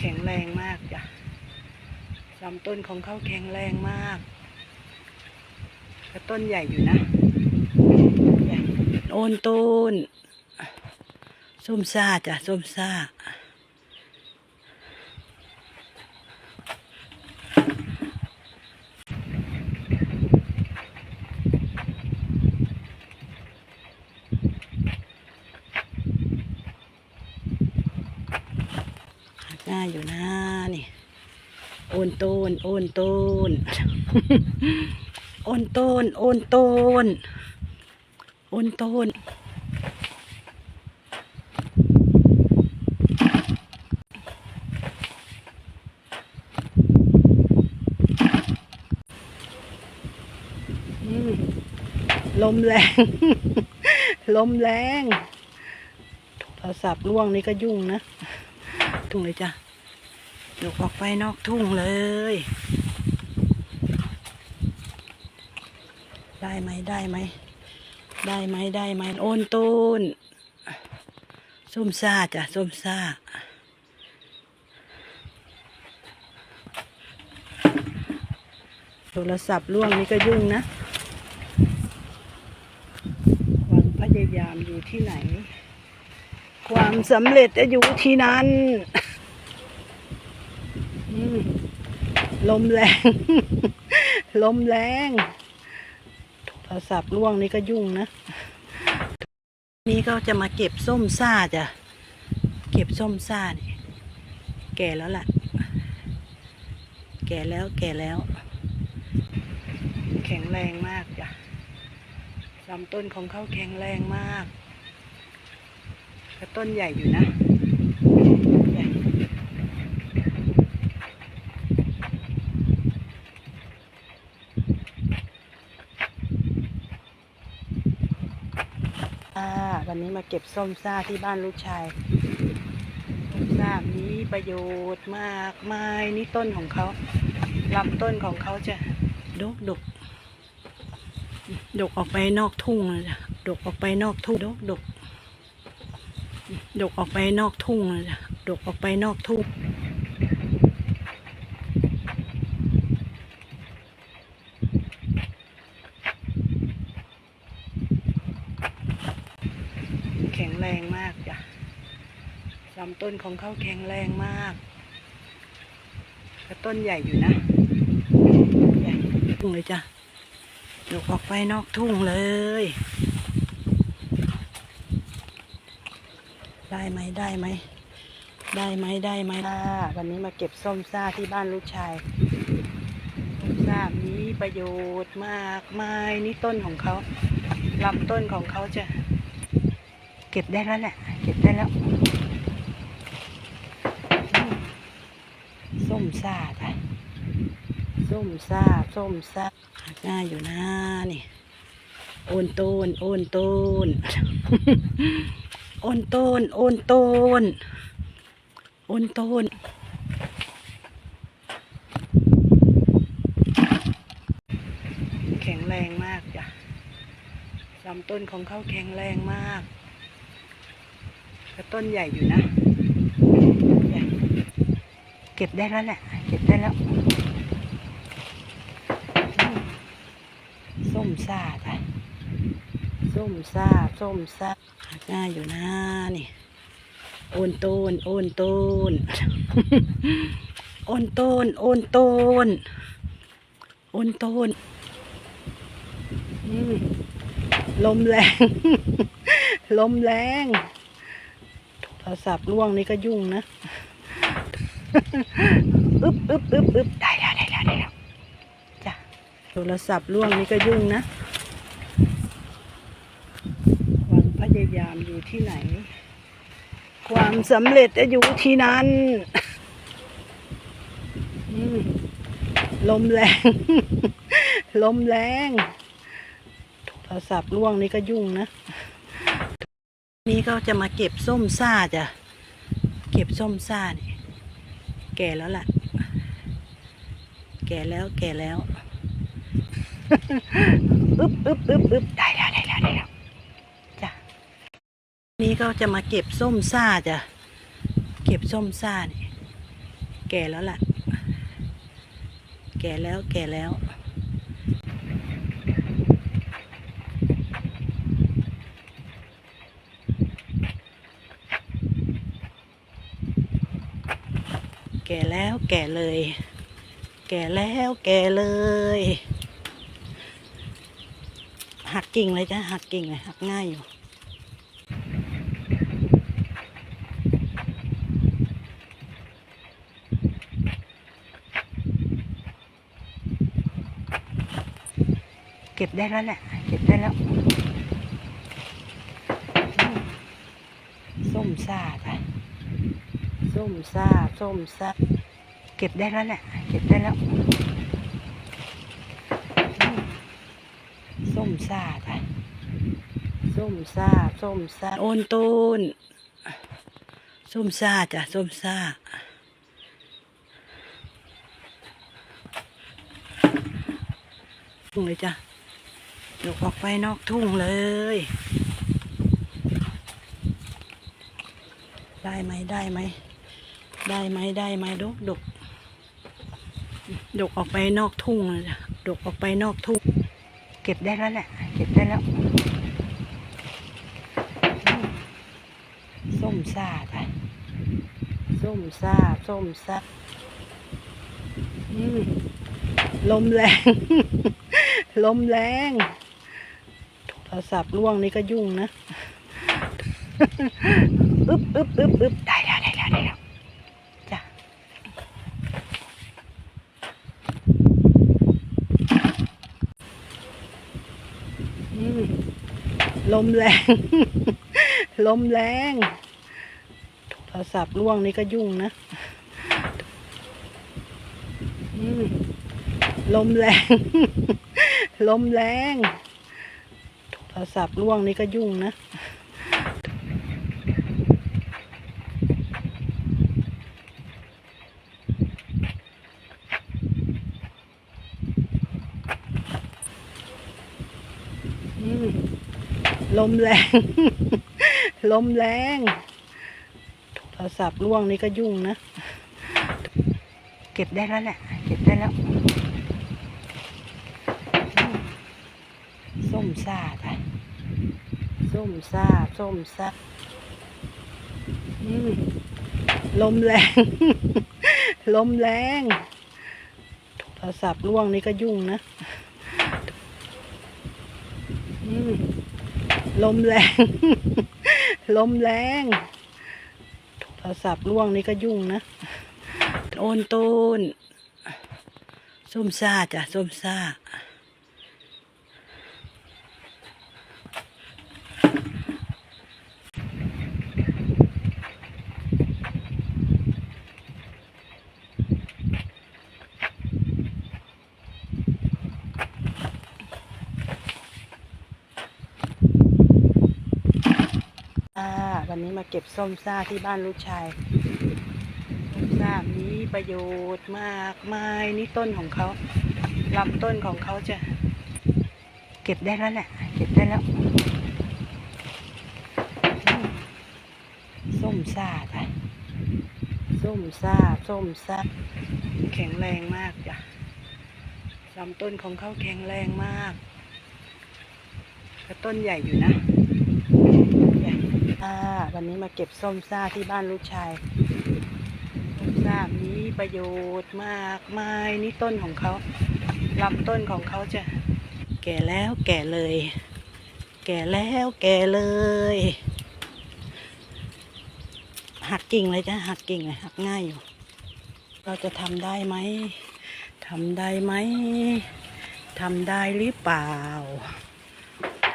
แข็งแรงมากจ้ะลำต้นของเขาแข็งแรงมากกระต้นใหญ่อยู่นะ โอนต้นส้มซ่าจ้ะส้มซ่า หน้า อยู่นะนี่โอนโตนโอนโตนโอนโตนโอนโตนโอนโตนลมแรง ลมแรง โทรศัพท์ล่วงนี่ก็ยุ่งนะทุ่งเลยจ้ะ ยกออกไปนอกทุ่งเลย ได้ไหมได้ไหม ได้ไหมได้ไหมโอนต้นส้มซ่าจ้ะส้มซ่าโทรศัพท์ล่วงนี่ก็ยุ่งนะความพยายามอยู่ที่ไหน ความสำเร็จจะอยู่ที่นั้นอืม ลมแรง ลมแรงโทรศัพท์ล่วงนี่ก็ยุ่งนะ นี่ก็จะมาเก็บส้มซ่าจ้ะ เก็บส้มซ่านี่แก่แล้วล่ะ แก่แล้วแก่แล้ว แข็งแรงมากจ้ะลำต้นของเขาแข็งแรงมากต้นใหญ่อยู่นะใหญ่อ่าวันนี้ มาเก็บส้มซ่าที่บ้านลูกชายส้มซ่ามีประโยชน์มากมายนี่ต้นของเขาลำต้นของเขาจะดกดกดกออกไปนอกทุ่งเลยจ้ะดกออกไปนอกทุ่งดกดกดกออกไปนอกทุ่งเลยจ้ะดกออกไปนอกทุ่ง แข็งแรงมากจ้ะลำ ต้นของเขาแข็งแรงมากต้นใหญ่อยู่นะใหญ่ทุ่งเลยจ้ะดกออกไปนอกทุ่งเลยได้ไหมได้ไหมได้ไหมได้ไหมล่ะวันนี้มาเก็บส้มซ่าที่บ้านลูกชายส้มซ่ามีประโยชน์มากมายนี่ต้นของเขาลำต้นของเขาจะ เก็บได้แล้วแหละ เก็บได้แล้วอืม ส้มซ่าจ้ะส้มซ่า ส้มซ่าง่ายอยู่นะนี่ โอนโตน โอนโตน โอนโตน โอนโตน โอนโตนแข็งแรงมากจ้ะลำต้นของเขาแข็งแรงมาก ต้นใหญ่อยู่นะ เก็บได้แล้วแหละ เก็บได้แล้ว ส้มซาจ้ะส้มซาส้มซ่าง่ายอยู่นะนี่โอนโตนโอนโตนโอนโตนโอนโตนโอนโตนลมแรง ลมแรง โทรศัพท์ล่วงนี่ก็ยุ่งนะ อึบอึบอึบอึบได้แล้วได้แล้วได้แล้วจ้ะโทรศัพท์ล่วงนี่ก็ยุ่งนะความพยายามอยู่ที่ไหน ความสำเร็จจะอยู่ที่นั้นลมแรง ลมแรงโทรศัพท์ล่วงนี่ก็ยุ่งนะ นี่ก็จะมาเก็บส้มซ่าจ้ะ เก็บส้มซ่านี่ แก่แล้วล่ะ แก่แล้วแก่แล้วอึ๊บอึ๊บอึ๊บอึ๊บได้แล้วได้แล้วได้แล้วจ้ะนี่ก็จะมาเก็บส้มซ่าจ้ะเก็บส้มซ่านี่แก่แล้วล่ะ แก่แล้วแก่แล้ว แก่ แก่เลย แก่แล้วแก่เลย หักกิ่งเลยจ้ะหักกิ่งเลยหักง่ายอยู่เก็บได้แล้วแหละ เก็บได้แล้ว ส้มซ่าจ้ะส้มซ่า ส้มซ่า เก็บได้แล้วแหละ เก็บได้แล้ว ส้มซาจ้ะส้มซาส้มซาโอนตูนส้มซาจ้ะส้มซาทุ่งเลยจ้ะยกออกไปนอกทุ่งเลยได้ไหมได้ไหมได้ไหมได้ไหมดกดก ดกออกไปนอกทุ่งเลยจ้ะดกออกไปนอกทุ่ง เก็บได้แล้วแหละ เก็บได้แล้ว ส้มซ่าจ้ะส้มซ่า ส้มซ่าลมแรง ลมแรงโทรศัพท์ล่วงนี่ก็ยุ่งนะ อึ๊บอึ๊บอึ๊บอึ๊บได้แล้วจ้ะอืม ลมแรง ลมแรงโทรศัพท์ล่วงนี่ก็ยุ่งนะลมแรง ลมแรง โทรศัพท์ล่วงนี่ก็ยุ่งนะ อืม ลมแรง ลมแรงโทรศัพท์ล่วงนี่ก็ยุ่งนะ เก็บได้แล้วแหละ เก็บได้แล้ว ส้มซ่าจ้ะส้มซ่า ส้มซ่าลมแรง ลมแรง โทรศัพท์ล่วงนี่ก็ยุ่งนะอืม ลมแรง ลมแรงโทรศัพท์ล่วงนี่ก็ยุ่งนะ โอนตูนส้มซ่าจ้ะส้มซ่า อ่าวันนี้ มาเก็บส้มซ่าที่บ้านลูกชายส้มซ่ามีประโยชน์มากมายนี่ต้นของเขาลำต้นของเขาจะ เก็บได้แล้วแหละ เก็บได้แล้ว ส้มซ่าจ้ะส้มซ่าส้มซ่าแข็งแรงมากจ้ะลำต้นของเขาแข็งแรงมากแต่ต้นใหญ่อยู่นะ ญ่อ่าวันนี้มาเก็บส้มซ่าที่บ้านลูกชายส้มซ่ามีประโยชน์มากมายนี่ต้นของเขาลำต้นของเขาจะแก่แล้วแก่เลย แก่แล้วแก่เลย หักกิ่งเลยจ้ะหักกิ่งเลยหักง่ายอยู่ เราจะทำได้ไหมทำได้ไหมทำได้หรือเปล่า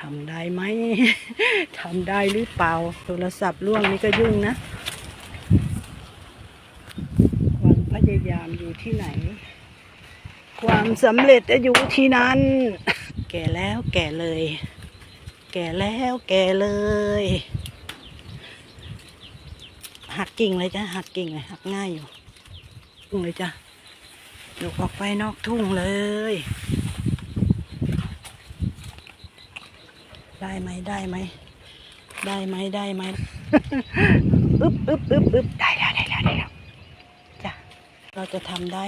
ทำได้ไหม ทำได้หรือเปล่า โทรศัพท์ล่วงนี่ก็ยุ่งนะความพยายามอยู่ที่ไหน ความสำเร็จจะอยู่ที่นั้น แก่แล้วแก่เลย แก่แล้วแก่เลย หักกิ่งเลยจ้ะหักกิ่งเลยหักง่ายอยู่ทุ่งเลยจ้ะยกออกไปนอกทุ่งเลย ได้ไหมได้ไหมได้ไหมได้ไหมอึ๊บอึ๊บอึ๊บอึ๊บได้แล้วได้แล้วได้แล้วจ้ะเราจะทำได้